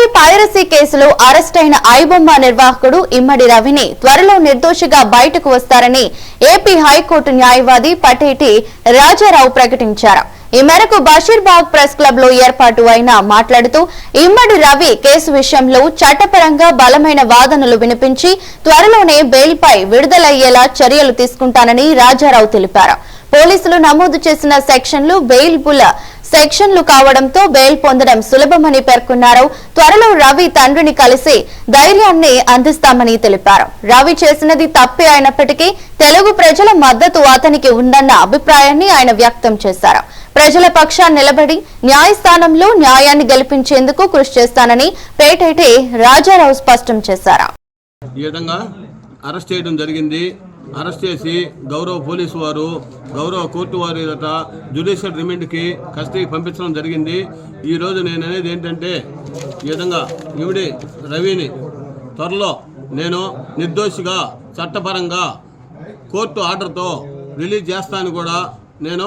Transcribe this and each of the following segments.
Movie piracy కేసులో అరెస్టైన ఐబొమ్మ నిర్వాహకుడు ఇమ్మడి రవిని త్వరలో నిర్దోషిగా బయటకు వస్తారని ఏపీ హైకోర్టు న్యాయవాది పటేటి రాజారావు ప్రకటించారు. ఈ మేరకు బషీర్బాగ్ ప్రెస్ క్లబ్లో ఏర్పాటు అయిన మాట్లాడుతూ ఇమ్మడి రవి కేసు విషయంలో చట్టపరంగా బలమైన వాదనలు వినిపించి త్వరలోనే బెయిల్పై విడుదలయ్యేలా చర్యలు తీసుకుంటానని రాజారావు తెలిపారు. పోలీసులు నమోదు చేసిన సెక్షన్లు బెయిల్ బెయిల్బుల్ సెక్షన్లు కావడంతో బెయిల్ పొందడం సులభమని పేర్కొన్నారు. త్వరలో రవి తండ్రిని కలిసి ధైర్యాన్ని అందిస్తామని తెలిపారు. రవి చేసినది తప్పే అయినప్పటికీ తెలుగు ప్రజల మద్దతు అతనికి ఉందన్న అభిప్రాయాన్ని ఆయన వ్యక్తం చేశారు. ప్రజల పక్షాన్ని నిలబడి న్యాయస్థానంలో న్యాయాన్ని గెలిపించేందుకు కృషి చేస్తానని పేటేటి రాజారావు స్పష్టం చేశారు. ఈ విధంగా అరెస్ట్ చేయడం జరిగింది. అరెస్ట్ చేసి గౌరవ పోలీసు వారు గౌరవ కోర్టు వారి ఎదుట జ్యుడిషియల్ రిమాండ్కి కస్టడీకి పంపించడం జరిగింది. ఈరోజు నేను అనేది ఏంటంటే ఈ విధంగా ఈవిడి రవిని త్వరలో నేను నిర్దోషిగా చట్టపరంగా కోర్టు ఆర్డర్తో రిలీజ్ చేస్తాను కూడా నేను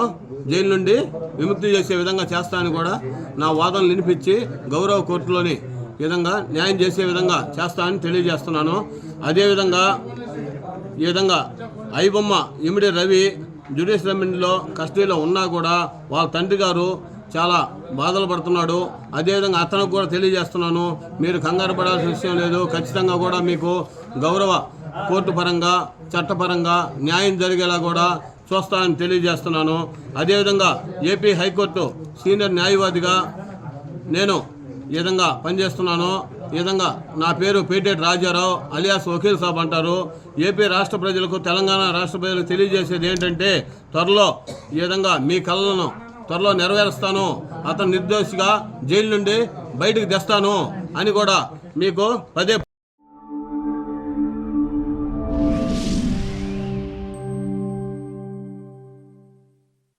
జైలు నుండి విముక్తి చేసే విధంగా చేస్తాను కూడా నా వాదనలు వినిపించి గౌరవ కోర్టులోని విధంగా న్యాయం చేసే విధంగా చేస్తానని తెలియజేస్తున్నాను. అదేవిధంగా ఈ విధంగా ఐబొమ్మ ఇమిడి రవి జుడిషియల్ రిమాండ్లో కస్టడీలో ఉన్నా కూడా వాళ్ళ తండ్రి గారు చాలా బాధలు పడుతున్నాడు. అదేవిధంగా అతనికి కూడా తెలియజేస్తున్నాను. మీరు కంగారు పడాల్సిన విషయం లేదు. ఖచ్చితంగా కూడా మీకు గౌరవ కోర్టు పరంగా చట్టపరంగా న్యాయం జరిగేలా కూడా చూస్తానని తెలియజేస్తున్నాను. అదేవిధంగా ఏపీ హైకోర్టు సీనియర్ న్యాయవాదిగా నేను ఈ విధంగా పనిచేస్తున్నాను. ఈ విధంగా నా పేరు పేటేటి రాజారావు అలియాస్ వకీల్ సాబ్ అంటారు. ఏపీ రాష్ట్ర ప్రజలకు తెలంగాణ రాష్ట్ర ప్రజలకు తెలియజేసేది ఏంటంటే త్వరలో ఈ విధంగా మీ కళలను త్వరలో నెరవేరుస్తాను. అతను నిర్దోషిగా జైలు నుండి బయటకు తెస్తాను అని కూడా మీకు పదే